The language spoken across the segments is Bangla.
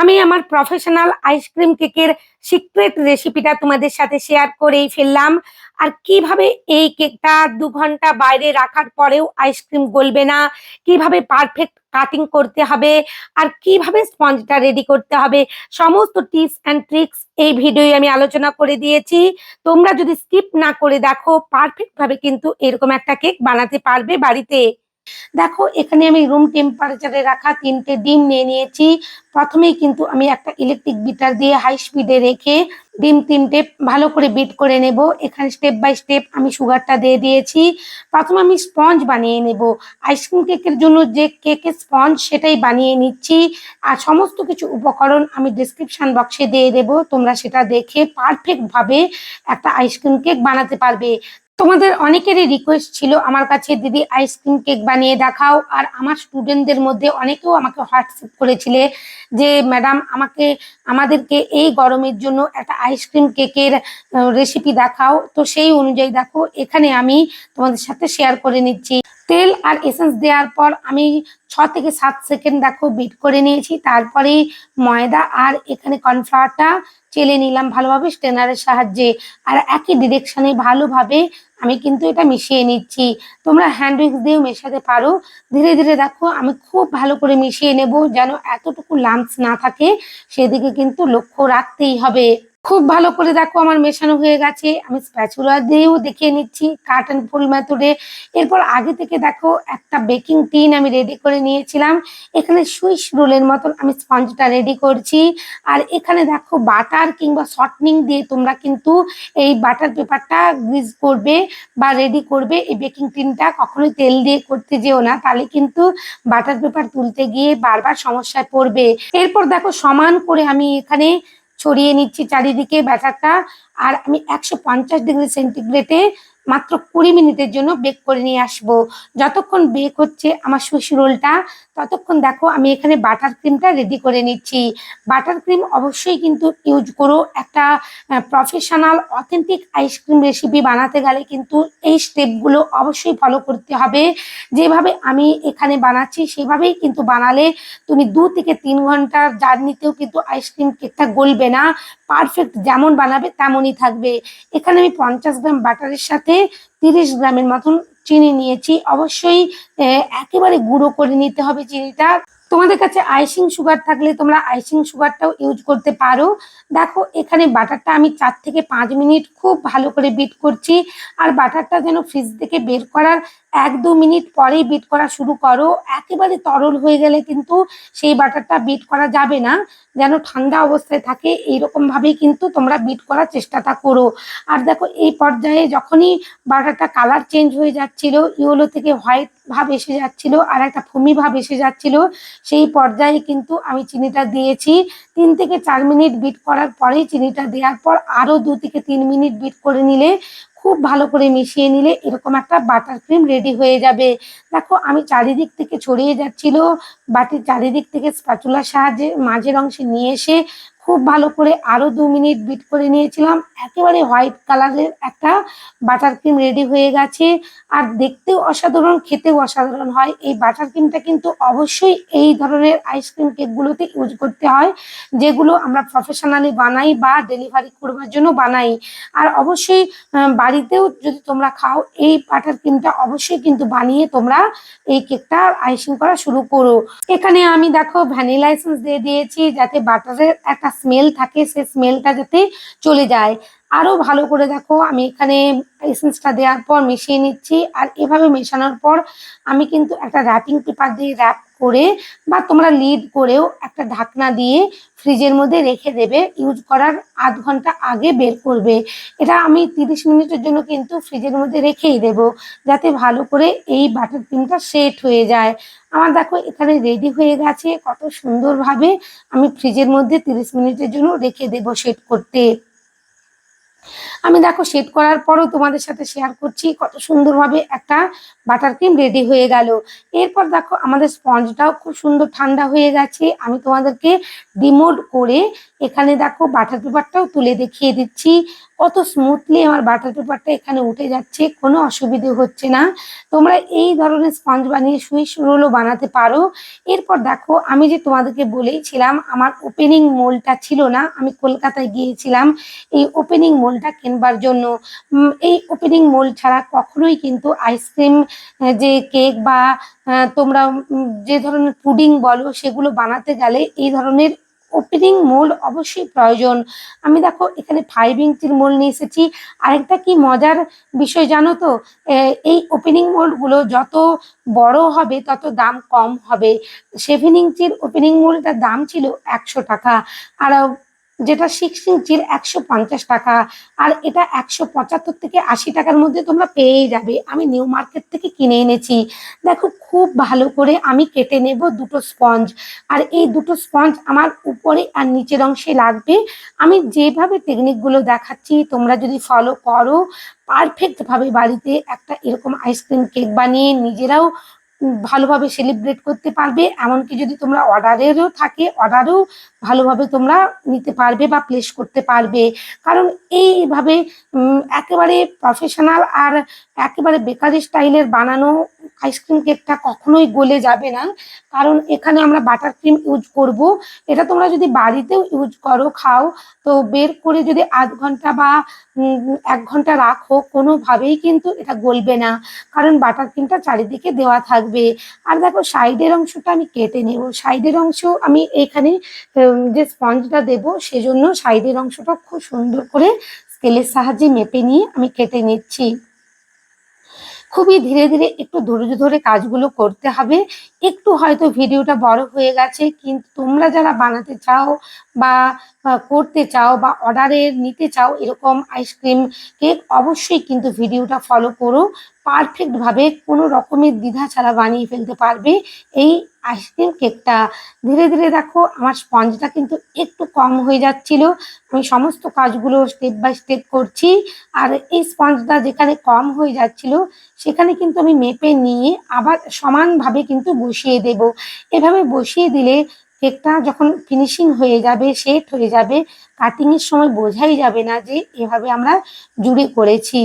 আমি আমার প্রফেশনাল আইসক্রিম কেকের সিক্রেট রেসিপিটা তোমাদের সাথে শেয়ার করেই ফেললাম। আর কীভাবে এই কেকটা দু ঘণ্টা বাইরে রাখার পরেও আইসক্রিম গলবে না? কীভাবে পারফেক্ট কাটিং করতে হবে? আর কীভাবে স্পঞ্জটা রেডি করতে হবে? সমস্ত টিপস অ্যান্ড ট্রিক্স এই ভিডিওয়ে আমি আলোচনা করে দিয়েছি। তোমরা যদি স্কিপ না করে দেখো পারফেক্ট ভাবে কিন্তু এরকম একটা কেক বানাতে পারবে বাড়িতে। দেখো, এখানে আমি রুম টেম্পারেচারে রাখা তিনটে ডিম নিয়ে নিয়েছি। প্রথমেই কিন্তু আমি একটা ইলেকট্রিক বিটার দিয়ে হাই স্পিডে রেখে ডিম তিনটে ভালো করে বিট করে নেব। এখানে স্টেপ বাই স্টেপ আমি সুগারটা দিয়ে দিয়েছি। প্রথমে আমি স্পঞ্জ বানিয়ে নেব। আইসক্রিম কেকের জন্য যে কেকের স্পঞ্জ সেটাই বানিয়ে নিচ্ছি। আর সমস্ত কিছু উপকরণ আমি ডিসক্রিপশন বক্সে দিয়ে দেবো। তোমরা সেটা দেখে পারফেক্টভাবে একটা আইসক্রিম কেক বানাতে পারবে। তোমাদের অনেকেরই রিকোয়েস্ট ছিল আমার কাছে, দিদি আইসক্রিম কেক বানিয়ে দেখাও। আর আমার স্টুডেন্টদের মধ্যে অনেকেও আমাকে হোয়াটসঅ্যাপ করেছিলে যে, ম্যাডাম, আমাকে, আমাদেরকে এই গরমের জন্য একটা আইসক্রিম কেকের রেসিপি দেখাও। তো সেই অনুযায়ী দেখো, এখানে আমি তোমাদের সাথে শেয়ার করে নিচ্ছি। তেল আর এসেন্স দেওয়ার পর আমি ছ থেকে সাত সেকেন্ড দেখো বিট করে নিয়েছি। তারপরে ময়দা আর এখানে কর্নফ্লাওয়ারটা চেলে নিলাম ভালোভাবে স্টেনারের সাহায্যে। আর একই ডিরেকশনে ভালোভাবে আমি কিন্তু এটা মিশিয়ে নিচ্ছি। তোমরা হ্যান্ড উইক্স দিয়েও মেশাতে পারো। ধীরে ধীরে দেখো আমি খুব ভালো করে মিশিয়ে নেব যেন এতটুকু লাম্পস না থাকে, সেদিকে কিন্তু লক্ষ্য রাখতেই হবে। খুব ভালো করে দেখো আমার মেশানো হয়ে গেছে। আমি স্প্যাচুলা দিয়েও দেখিয়ে নিচ্ছি কাট অ্যান্ড ফুল মেথডে এরপর আগে থেকে দেখো একটা বেকিং টিন আমি রেডি করে নিয়েছিলাম। এখানে সুইস রোলের মতন আমি স্পঞ্জটা রেডি করছি। আর এখানে দেখো বাটার কিংবা শর্টনিং দিয়ে তোমরা কিন্তু এই বাটার পেপারটা গ্রিজ করবে বা রেডি করবে। এই বেকিং টিনটা কখনোই তেল দিয়ে করতে যেও না। তাহলে কিন্তু বাটার পেপার তুলতে গিয়ে বারবার সমস্যায় পড়বে। এরপর দেখো সমান করে আমি এখানে ছড়িয়ে নিচ্ছি চারিদিকে ব্যাটারটা। আর আমি একশো পঞ্চাশ ডিগ্রি সেন্টিগ্রেডে মাত্র কুড়ি মিনিটের জন্য বেক করে নিয়ে আসব। যতক্ষণ বেক হচ্ছে আমার সুশি রোলটা, ততক্ষণ দেখো আমি এখানে বাটার ক্রিমটা রেডি করে নিচ্ছি। বাটার ক্রিম অবশ্যই কিন্তু ইউজ করো। একটা প্রফেশনাল অথেন্টিক আইসক্রিম রেসিপি বানাতে গেলে কিন্তু এই স্টেপগুলো অবশ্যই ফলো করতে হবে। যেভাবে আমি এখানে বানাচ্ছি, সেভাবেই কিন্তু বানালে তুমি দু থেকে তিন ঘণ্টার জার্নিতেও কিন্তু আইসক্রিম কেকটা গলবে না। পারফেক্ট যেমন বানাবে তেমনই থাকবে। এখানে আমি পঞ্চাশ গ্রাম বাটারের সাথে তিরিশ গ্রামের মতন চিনি নিয়েছি। অবশ্যই একেবারে গুঁড়ো করে নিতে হবে চিনিটা। তোমাদের কাছে আইসিং সুগার থাকলে তোমরা আইসিং সুগারটাও ইউজ করতে পারো। দেখো, এখানে বাটারটা আমি চার থেকে পাঁচ মিনিট খুব ভালো করে বিট করছি। আর বাটারটা যেন ফ্রিজ থেকে বের করার এক দু মিনিট পরেই বিট করা শুরু করো। একেবারে তরল হয়ে গেলে কিন্তু সেই বাটারটা বিট করা যাবে না। যেন ঠান্ডা অবস্থায় থাকে এইরকম ভাবেই কিন্তু তোমরা বিট করার চেষ্টাটা করো। আর দেখো, এই পর্যায়ে যখনই বাটারটা কালার চেঞ্জ হয়ে যাচ্ছিল, ইয়েলো থেকে হোয়াইট ভাব এসে যাচ্ছিল, আর একটা ফুমি ভাব এসে যাচ্ছিল, সেই পর্যায়ে কিন্তু আমি চিনিটা দিয়েছি। তিন থেকে চার মিনিট বিট করার পরেই চিনিটা দেওয়ার পর আরও দু থেকে তিন মিনিট বিট করে নিলে খুব ভালো করে মিশিয়ে নিলে এরকম একটা বাটার ক্রিম রেডি হয়ে যাবে। দেখো, আমি চারিদিক থেকে ছড়িয়ে যাচ্ছিল, বাটির চারিদিক থেকে স্পাচুলার সাহায্যে মাঝের অংশে নিয়ে এসে খুব ভালো করে আরও দু মিনিট বিট করে নিয়েছিলাম। একেবারে হোয়াইট কালারের একটা বাটার ক্রিম রেডি হয়ে গেছে। আর দেখতেও অসাধারণ, খেতেও অসাধারণ হয়। এই বাটার ক্রিমটা কিন্তু অবশ্যই এই ধরনের আইসক্রিম কেকগুলোতে ইউজ করতে হয়, যেগুলো আমরা প্রফেশনালি বানাই বা ডেলিভারি করবার জন্য বানাই। আর অবশ্যই বাড়িতেও যদি তোমরা খাও, এই বাটার ক্রিমটা অবশ্যই কিন্তু বানিয়ে তোমরা এই কেকটা আইসিং করা শুরু করো। এখানে আমি দেখো ভ্যানিলা এসেন্স দিয়ে দিয়েছি, যাতে বাটারের একটা স্মেল থাকে, সে স্মেলটা যাতে চলে যায়। আরও ভালো করে দেখো, আমি এখানে এসেন্সটা দেওয়ার পর মিশিয়ে নিচ্ছি, আর এভাবে মেশানোর পর আমি কিন্তু একটা র্যাপিং পেপার দিয়ে র্যাপ করে বা তোমরা লিড করেও একটা ঢাকনা দিয়ে ফ্রিজের মধ্যে রেখে দেবে। ইউজ করার আধ ঘণ্টা আগে বের করবে। এটা আমি তিরিশ মিনিটের জন্য কিন্তু ফ্রিজের মধ্যে রেখেই দেব, যাতে ভালো করে এই বাটার ক্রিমটা সেট হয়ে যায়। আমার দেখো, এখানে রেডি হয়ে গেছে। কত সুন্দরভাবে আমি ফ্রিজের মধ্যে তিরিশ মিনিটের জন্য রেখে দেবো সেট করতে। আমি দেখো সেট করার পরও তোমাদের সাথে শেয়ার করছি কত সুন্দরভাবে একটা বাটার ক্রিম রেডি হয়ে গেল। এরপর দেখো আমাদের স্পঞ্জটাও খুব সুন্দর ঠান্ডা হয়ে গেছে। আমি তোমাদেরকে ডিমোড করে এখানে দেখো বাটার পেপারটাও তুলে দেখিয়ে দিচ্ছি। কত স্মুথলি আমার বাটার পেপারটা এখানে উঠে যাচ্ছে, কোনো অসুবিধে হচ্ছে না। তোমরা এই ধরনের স্পঞ্জ বানিয়ে সুইচ রোলও বানাতে পারো। এরপর দেখো আমি যে তোমাদেরকে বলেইছিলাম আমার ওপেনিং মোলটা ছিল না, আমি কলকাতায় গিয়েছিলাম। এই ওপেনিং মোলটা কেনবার জন্য। এই ওপেনিং মোল ছাড়া কখনোই কিন্তু আইসক্রিম যে কেক বা তোমরা যে ধরনের পুডিং বলো, সেগুলো বানাতে গেলে এই ধরনের ওপেনিং মোল অবশ্যই প্রয়োজন। আমি দেখো, এখানে ফাইভ ইঞ্চির মোল নিয়ে এসেছি। আরেকটা কি মজার বিষয় জানো তো? এই ওপেনিং মোলগুলো যত বড় হবে, তত দাম কম হবে। সেভেন ইঞ্চির ওপেনিং মোলটার দাম ছিল একশো টাকা। আর যেটা সিক্স ইঞ্চির একশো পঞ্চাশ টাকা, আর এটা একশো পঁচাত্তর থেকে আশি টাকার মধ্যে তোমরা পেয়েই যাবে। আমি নিউ মার্কেট থেকে কিনে এনেছি। দেখো, খুব ভালো করে আমি কেটে নেব দুটো স্পঞ্জ আর এই দুটো স্পঞ্জ আমার উপরে আর নিচের অংশে লাগবে। আমি যেভাবে টেকনিকগুলো দেখাচ্ছি, তোমরা যদি ফলো করো পারফেক্টভাবে বাড়িতে একটা এরকম আইসক্রিম কেক বানিয়ে নিজেরাও ভালোভাবে সেলিব্রেট করতে পারবে। এমনকি যদি তোমরা অর্ডারেরও থাকে অর্ডারেও ভালোভাবে তোমরা নিতে পারবে বা প্লেস করতে পারবে। কারণ এইভাবে একেবারে প্রফেশনাল আর একেবারে বেকারি স্টাইলের বানানো আইসক্রিম কেকটা কখনোই গলে যাবে না। কারণ এখানে আমরা বাটার ক্রিম ইউজ করব। এটা তোমরা যদি বাড়িতেও ইউজ করো, খাও, তো বের করে যদি আধ ঘণ্টা বা এক ঘণ্টা রাখো, কোনোভাবেই কিন্তু এটা গলবে না। কারণ বাটার ক্রিমটা চারিদিকে দেওয়া থাকবে। আর দেখো সাইডের অংশটা আমি কেটে নেব। সাইডের অংশ আমি এখানে যে স্পঞ্জটা দেব, সেজন্য সাইডের অংশটা খুব সুন্দর করে স্কেলের সাহায্যে মেপে নিয়ে আমি কেটে নিচ্ছি। খুবই ধীরে ধীরে একটু ধৈর্য ধরে কাজগুলো করতে হবে। একটু হয়তো ভিডিওটা বড় হয়ে গেছে, কিন্তু তোমরা যারা বানাতে চাও বা করতে চাও বা অর্ডারে নিতে চাও এরকম আইসক্রিম কেক অবশ্যই কিন্তু ভিডিওটা ফলো করো। পারফেক্টভাবে কোনো রকমের দ্বিধা ছাড়া বানিয়ে ফেলতে পারবে। এই আইসক্রিম কেকটা ধীরে ধীরে দেখো, আমার স্পঞ্জটা কিন্তু একটু কম হয়ে যাচ্ছিল। আমি সমস্ত কাজগুলো স্টেপ বাই স্টেপ করছি। আর এই স্পঞ্জটা যেখানে কম হয়ে যাচ্ছিল, সেখানে কিন্তু আমি মেপে নিয়ে আবার সমানভাবে কিন্তু বসিয়ে দেব। এভাবে বসিয়ে দিলে কেকটা যখন ফিনিশিং হয়ে যাবে সেট হয়ে যাবে কাটিং এর সময় বোঝাই যাবে না যে এভাবে আমরা জুড়ে করেছি।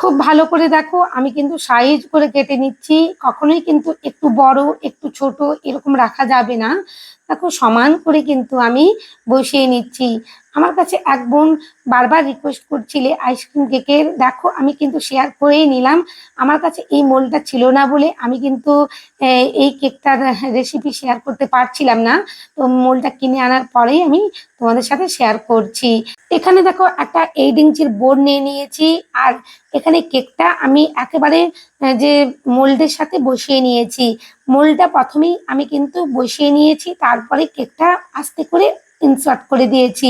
খুব ভালো করে দেখো, আমি কিন্তু সাইজ করে কেটে নিচ্ছি, কখনোই কিন্তু একটু বড়, একটু ছোট এরকম রাখা যাবে না। দেখো সমান করে কিন্তু আমি বসিয়ে নিচ্ছি। আমার কাছে এক বোন বারবার রিকোয়েস্ট করছিলে আইসক্রিম কেকের দেখো, আমি কিন্তু শেয়ার করেই নিলাম। আমার কাছে এই মোলটা ছিল না বলে আমি কিন্তু এই কেকটার রেসিপি শেয়ার করতে পারছিলাম না। তো মোলটা কিনে আনার পরেই আমি তোমাদের সাথে শেয়ার করছি। এখানে দেখো, একটা এইট ইঞ্চির বোর্ড নিয়ে নিয়েছি। আর এখানে কেকটা আমি একেবারে যে মোল্ডের সাথে বসিয়ে নিয়েছি। মোল্ডটা প্রথমেই আমি কিন্তু বসিয়ে নিয়েছি, তারপরে কেকটা আস্তে করে ইনসার্ট করে দিয়েছি।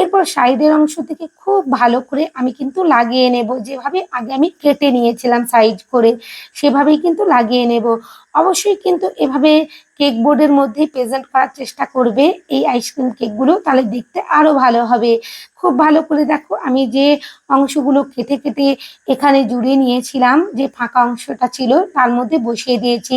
এরপর সাইডের অংশ থেকে খুব ভালো করে আমি কিন্তু লাগিয়ে নেব। যেভাবে আগে আমি কেটে নিয়েছিলাম সাইজ করে, সেভাবেই কিন্তু লাগিয়ে নেব। অবশ্যই কিন্তু এভাবে কেক বোর্ডের মধ্যে প্রেজেন্ট করার চেষ্টা করবে। এই আইসক্রিম কেকগুলো তাহলে দেখতে আরও ভালো হবে। খুব ভালো করে দেখো, আমি যে অংশগুলো কেটে কেটে এখানে জুড়ে নিয়েছিলাম, যে ফাঁকা অংশটা ছিল, তার মধ্যে বসিয়ে দিয়েছি।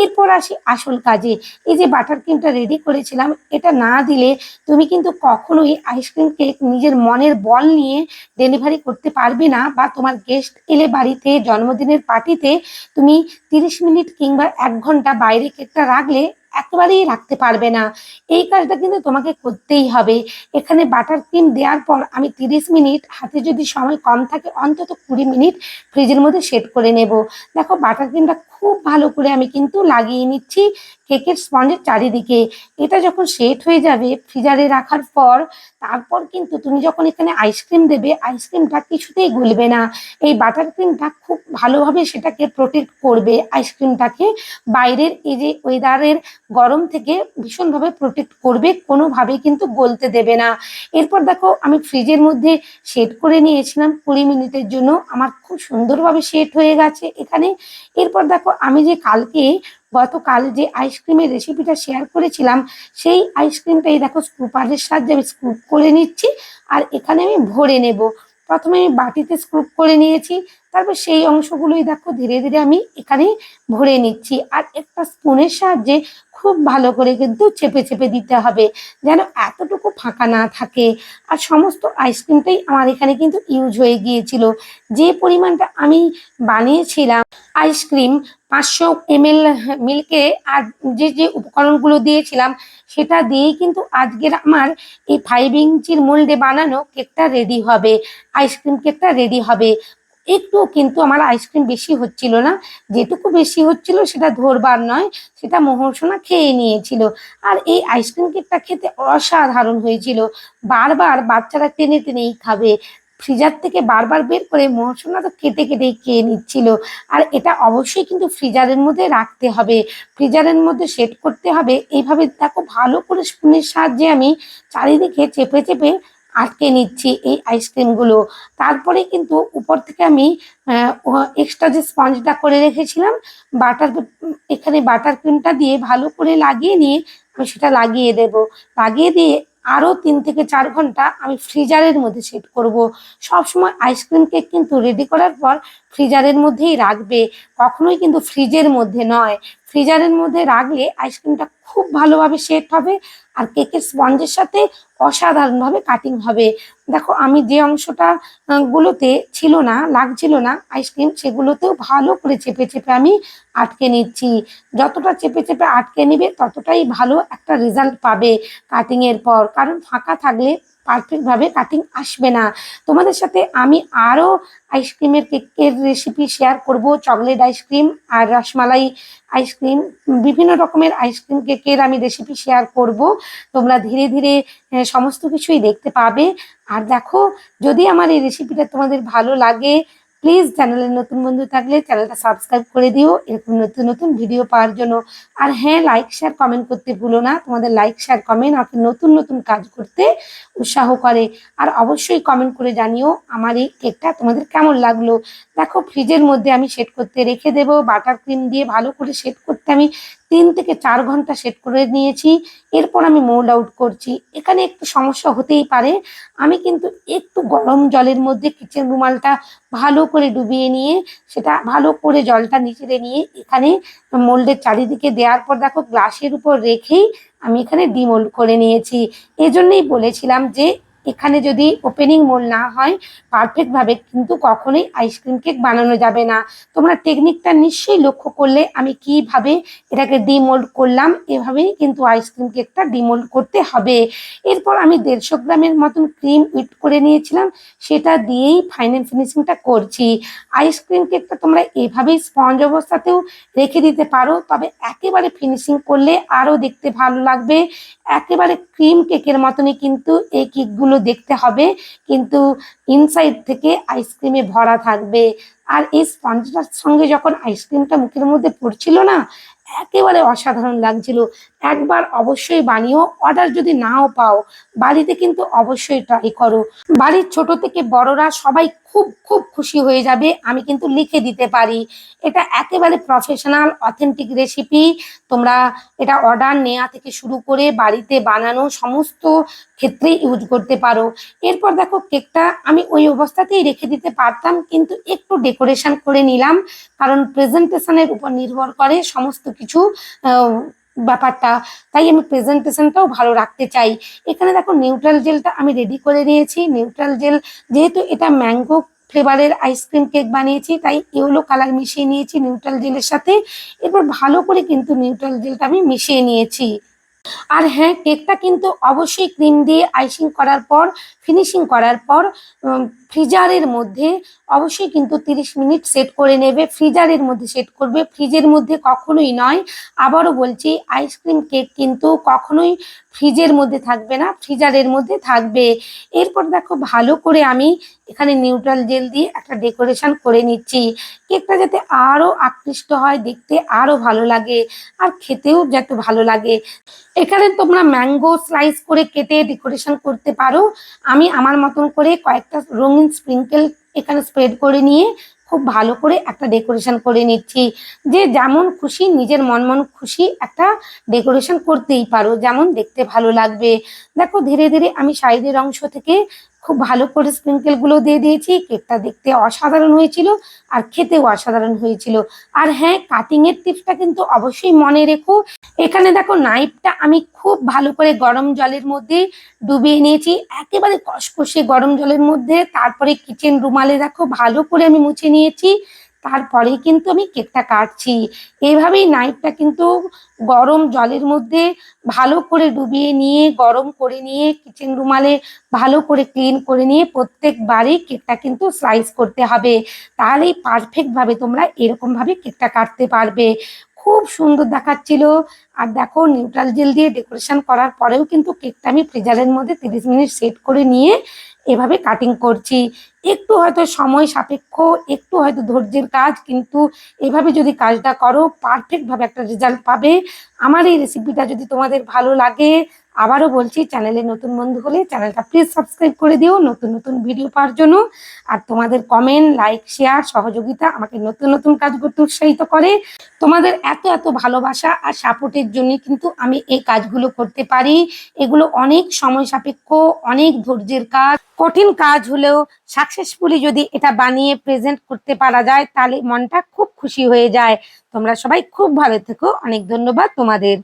এরপর আসি আসল কাজে। এই যে বাটার ক্রিমটা রেডি করেছিলাম, এটা না দিলে তুমি কিন্তু কখনোই আইসক্রিম কেক নিজের মনের বল নিয়ে ডেলিভারি করতে পারবে না, বা তোমার গেস্ট এলে বাড়িতে, জন্মদিনের পার্টিতে তুমি তিরিশ মিনিট কিংবা এক ঘণ্টা বাইরে কেকটা রাখলে একেবারেই রাখতে পারবে না। এই কাজটা কিন্তু তোমাকে করতেই হবে। এখানে বাটার ক্রিম দেওয়ার পর আমি তিরিশ মিনিট, হাতে যদি সময় কম থাকে, অন্তত কুড়ি মিনিট ফ্রিজের মধ্যে সেট করে নেব। দেখো, বাটার ক্রিমটা খুব ভালো করে আমি কিন্তু লাগিয়ে নিচ্ছি। কেকের স্পঞ্জের চারিদিকে। এটা যখন সেট হয়ে যাবে ফ্রিজারে রাখার পর, তারপর কিন্তু তুমি যখন এখানে আইসক্রিম দেবে আইসক্রিমটা কিছুতেই গলবে না। এই বাটার ক্রিমটা খুব ভালোভাবে সেটাকে প্রোটেক্ট করবে আইসক্রিমটাকে বাইরের এই যে ওয়েদারের গরম থেকে ভীষণভাবে প্রোটেক্ট করবে, কোনোভাবে কিন্তু গলতে দেবে না। এরপর দেখো, আমি ফ্রিজের মধ্যে সেট করে নিয়েছিলাম কুড়ি মিনিটের জন্য। আমার খুব সুন্দরভাবে সেট হয়ে গেছে এখানে। এরপর দেখো, আমি যে কালকে গতকাল যে আইসক্রিমের রেসিপিটা শেয়ার করেছিলাম, সেই আইসক্রিমটাই দেখো স্কুপারের সাহায্যে আমি স্ক্রুপ করে নিচ্ছি আর এখানে আমি ভরে নেব। প্রথমে আমি বাটিতে স্ক্রুপ করে নিয়েছি, তারপর সেই অংশগুলোই দেখো ধীরে ধীরে আমি এখানে ভরে নিচ্ছি। আর একটা স্পুনের সাহায্যে খুব ভালো করে কিন্তু চেপে চেপে দিতে হবে। যেন এতটুকু ফাঁকা না থাকে। আর সমস্ত আইসক্রিমটাই আমার এখানে কিন্তু ইউজ হয়ে গিয়েছিল। যে পরিমাণটা আমি বানিয়েছিলাম আইসক্রিম পাঁচশো এমএল মিল্কে আর যে যে উপকরণগুলো দিয়েছিলাম, সেটা দিয়েই কিন্তু আজকের আমার এই ফাইভ ইঞ্চির মোল্ডে বানানো কেকটা রেডি হবে। আইসক্রিম কেকটা রেডি হবে। একটু কিন্তু আমার আইসক্রিম বেশি হচ্ছিল না। যেটুকু বেশি হচ্ছিল সেটা ধরবার নয়, সেটা মোহরসোনা খেয়ে নিয়েছিল। আর এই আইসক্রিম কেকটা খেতে অসাধারণ হয়েছিল। বারবার বাচ্চারা টেনে টেনেই খাবে। ফ্রিজার থেকে বারবার বের করে মোহরসোনা তো কেটে কেটেই খেয়ে নিচ্ছিল। আর এটা অবশ্যই কিন্তু ফ্রিজারের মধ্যে রাখতে হবে। ফ্রিজারের মধ্যে সেট করতে হবে। এইভাবে দেখো ভালো করে স্পুনের সাহায্যে আমি চারিদিকে চেপে চেপে আটকে নিচ্ছি এই আইসক্রিমগুলো। তারপরে কিন্তু উপর থেকে আমি এক্সট্রা যে স্পঞ্জটা করে রেখেছিলাম বাটার এখানে বাটার ক্রিমটা দিয়ে ভালো করে লাগিয়ে নিয়ে আমি সেটা লাগিয়ে দেব। লাগিয়ে দিয়ে আরও তিন থেকে চার ঘণ্টা আমি ফ্রিজারের মধ্যে সেট করব। সবসময় আইসক্রিম কেক কিন্তু রেডি করার পর ফ্রিজারের মধ্যেই রাখবে। কখনোই কিন্তু ফ্রিজের মধ্যে নয়। ফ্রিজারের মধ্যে রাখলে আইসক্রিমটা খুব ভালোভাবে সেট হবে আর কেকের স্পঞ্জের সাথে অসাধারণভাবে কাটিং হবে। দেখো, আমি যে অংশটা গুলোতে ছিল না, লাগছিল না, আইসক্রিম সেগুলোতেও ভালো করে চেপে চেপে আমি আটকে নিচ্ছি। যতটা চেপে চেপে আটকে নিবে, ততটাই ভালো একটা রেজাল্ট পাবে কাটিংয়ের পর। কারণ ফাঁকা থাকলে পারফেক্টভাবে কাটিং আসবে না। তোমাদের সাথে আমি আরও আইসক্রিমের কেকের রেসিপি শেয়ার করব। চকলেট আইসক্রিম আর রসমালাই আইসক্রিম বিভিন্ন রকমের আইসক্রিম কেকের আমি রেসিপি শেয়ার করব। তোমরা ধীরে ধীরে সমস্ত কিছুই দেখতে পাবে। আর দেখো, যদি আমার এই রেসিপিটা তোমাদের ভালো লাগে প্লিজ চ্যানেলের নতুন বন্ধু থাকলে চ্যানেলটা সাবস্ক্রাইব করে দিও, এরকম নতুন নতুন ভিডিও পাওয়ার জন্য। আর হ্যাঁ লাইক শেয়ার কমেন্ট করতে ভুলো না। তোমাদের লাইক শেয়ার কমেন্ট আমাকে নতুন নতুন কাজ করতে উৎসাহ করে। আর অবশ্যই কমেন্ট করে জানিও আমার এই কেকটা তোমাদের কেমন লাগল। দেখো ফ্রিজের মধ্যে আমি সেট করতে রেখে দেবো। বাটার ক্রিম দিয়ে ভালো করে সেট করতে আমি তিন থেকে চার ঘণ্টা সেট করে নিয়েছি। এরপর আমি মোল্ড আউট করছি। এখানে একটু সমস্যা হতেই পারে। আমি কিন্তু একটু গরম জলের মধ্যে কিচেন রুমালটা ভালো করে ডুবিয়ে নিয়ে, সেটা ভালো করে জলটা নিচে নিয়ে এখানে মোল্ডের চারিদিকে দেওয়ার পর দেখো গ্লাসের উপর রেখেই আমি এখানে ডিমোল্ড করে নিয়েছি। এজন্যই বলেছিলাম যে এখানে যদি ওপেনিং মোল না হয় পারফেক্ট ভাবে কিন্তু কখনোই আইসক্রিম কেক বানানো যাবে না। তোমরা টেকনিকটা নিশ্চয়ই লক্ষ্য করলে আমি কীভাবে এটাকে ডিমোল্ড করলাম, এভাবেই কিন্তু আইসক্রিম কেকটা ডিমোল্ড করতে হবে। এরপর আমি দেড়শো গ্রামের মতন ক্রিম উইট করে নিয়েছিলাম, সেটা দিয়েই ফাইনাল ফিনিশিংটা করছি। আইসক্রিম কেকটা তোমরা এভাবেই স্পঞ্জ অবস্থাতেও রেখে দিতে পারো, তবে একেবারে ফিনিশিং করলে আরও দেখতে ভালো লাগবে। একেবারে ক্রিম কেকের মতনই কিন্তু এই কেকগুলো দেখতে হবে, কিন্তু ইনসাইড থেকে আইসক্রিমে ভরা থাকবে। আর এই স্পঞ্জটার সঙ্গে যখন আইসক্রিমটা মুখের মধ্যে পড়ছিল না, একেবারে অসাধারণ লাগছিল। একবার অবশ্যই বানিও অর্ডার যদি নাও পাও, বাড়িতে কিন্তু অবশ্যই ট্রাই করো। বাড়ির ছোট থেকে বড়রা সবাই খুব খুব খুশি হয়ে যাবে, আমি কিন্তু লিখে দিতে পারি। এটা একেবারে প্রফেশনাল অথেন্টিক রেসিপি তোমরা এটা অর্ডার নেওয়া থেকে শুরু করে বাড়িতে বানানো সমস্ত ক্ষেত্রে ইউজ করতে পারো। এরপর দেখো কেকটা আমি ওই অবস্থাতেই রেখে দিতে পারতাম, কিন্তু একটু ডেকোরেশন করে নিলাম, কারণ প্রেজেন্টেশনের উপর নির্ভর করে সমস্ত কিছু ব্যাপারটা। তাই আমি প্রেজেন্টেশনটাও ভালো রাখতে চাই। এখানে দেখো নিউট্রাল জেলটা আমি রেডি করে নিয়েছি। নিউট্রাল জেল যেহেতু এটা ম্যাঙ্গো ফ্লেভারের আইসক্রিম কেক বানিয়েছি, তাই ইয়েলো কালার মিশিয়ে নিয়েছি নিউট্রাল জেলের সাথে। এরপর ভালো করে কিন্তু নিউট্রাল জেলটা আমি মিশিয়ে নিয়েছি। আর হ্যাঁ কেকটা কিন্তু অবশ্যই ক্রিম দিয়ে আইসিং করার পর ফিনিশিং করার পর ফ্রিজারের মধ্যে অবশ্যই কিন্তু তিরিশ মিনিট সেট করে নেবে। ফ্রিজারের মধ্যে সেট করবে। ফ্রিজের মধ্যে কখনোই নয়। আবারও বলছি আইসক্রিম কেক কিন্তু কখনোই ফ্রিজের মধ্যে থাকবে না, ফ্রিজারের মধ্যে থাকবে। এরপর দেখো, ভালো করে আমি এখানে নিউট্রাল জেল দিয়ে একটা ডেকোরেশন করে নিচ্ছি। কেকটা যাতে আরও আকৃষ্ট হয়, দেখতে আরও ভালো লাগে আর খেতেও যাতে ভালো লাগে। এখানে তোমরা ম্যাঙ্গো স্লাইস করে কেটে ডেকোরেশন করতে পারো। আমি আমার মতন করে কয়েকটা রঙিন স্প্রিঙ্কেল এখানে স্প্রেড করে নিয়ে খুব ভালো করে একটা ডেকোরেশন করে নিচ্ছি। যে যেমন খুশি নিজের মন মন খুশি একটা ডেকোরেশন করতেই পারো, যেমন দেখতে ভালো লাগবে। দেখো ধীরে ধীরে আমি সাইডের অংশ থেকে খুব ভালো করে স্প্রিঙ্কেলগুলো দিয়ে দিয়েছি। কেকটা দেখতে অসাধারণ হয়েছিল আর খেতেও অসাধারণ হয়েছিল। আর হ্যাঁ কাটিংয়ের টিপসটা কিন্তু অবশ্যই মনে রেখো। এখানে দেখো নাইফটা আমি খুব ভালো করে গরম জলের মধ্যে ডুবিয়ে নিয়েছি। একেবারে কষকষে গরম জলের মধ্যে, তারপরে কিচেন রুমালে দেখো ভালো করে আমি মুছে নিয়েছি। তারপরে কিন্তু আমি কেকটা কাটছি। এইভাবেই নাইফটা কিন্তু গরম জলের মধ্যে ভালো করে ডুবিয়ে নিয়ে, গরম করে নিয়ে কিচেন রুমালে ভালো করে ক্লিন করে নিয়ে প্রত্যেকবারই কেকটা কিন্তু স্লাইস করতে হবে। তাহলেই পারফেক্টভাবে তোমরা এরকমভাবে কেকটা কাটতে পারবে। খুব সুন্দর দেখাচ্ছিল। আর দেখো নিউট্রাল জেল দিয়ে ডেকোরেশন করার পরেও কিন্তু কেকটা আমি ফ্রিজারের মধ্যে তিরিশ মিনিট সেট করে নিয়ে এভাবে কাটিং করছি। একটু হয়তো সময় সাপেক্ষ, একটু হয়তো ধৈর্যের কাজ, কিন্তু এভাবে যদি কাজটা করো পারফেক্টভাবে একটা রেজাল্ট পাবে। আমার এই রেসিপিটা যদি তোমাদের ভালো লাগে, আবারও বলছি চ্যানেলে নতুন বন্ধু হলে চ্যানেলটা প্লিজ সাবস্ক্রাইব করে দিও, নতুন নতুন ভিডিও পাওয়ার জন্য। আর তোমাদের কমেন্ট লাইক শেয়ার সহযোগিতা আমাকে নতুন নতুন কাজ করতে উৎসাহিত করে। তোমাদের এত এত ভালোবাসা আর সাপোর্টের জন্য কিন্তু আমি এই কাজগুলো করতে পারি। এগুলো অনেক সময় সাপেক্ষ, অনেক ধৈর্যের কাজ। কঠিন কাজ হলেও সাকসেসফুলি যদি এটা বানিয়ে প্রেজেন্ট করতে পারা যায়, তাহলে মনটা খুব খুশি হয়ে যায়। তোমরা সবাই খুব ভালো থেকো। অনেক ধন্যবাদ তোমাদের।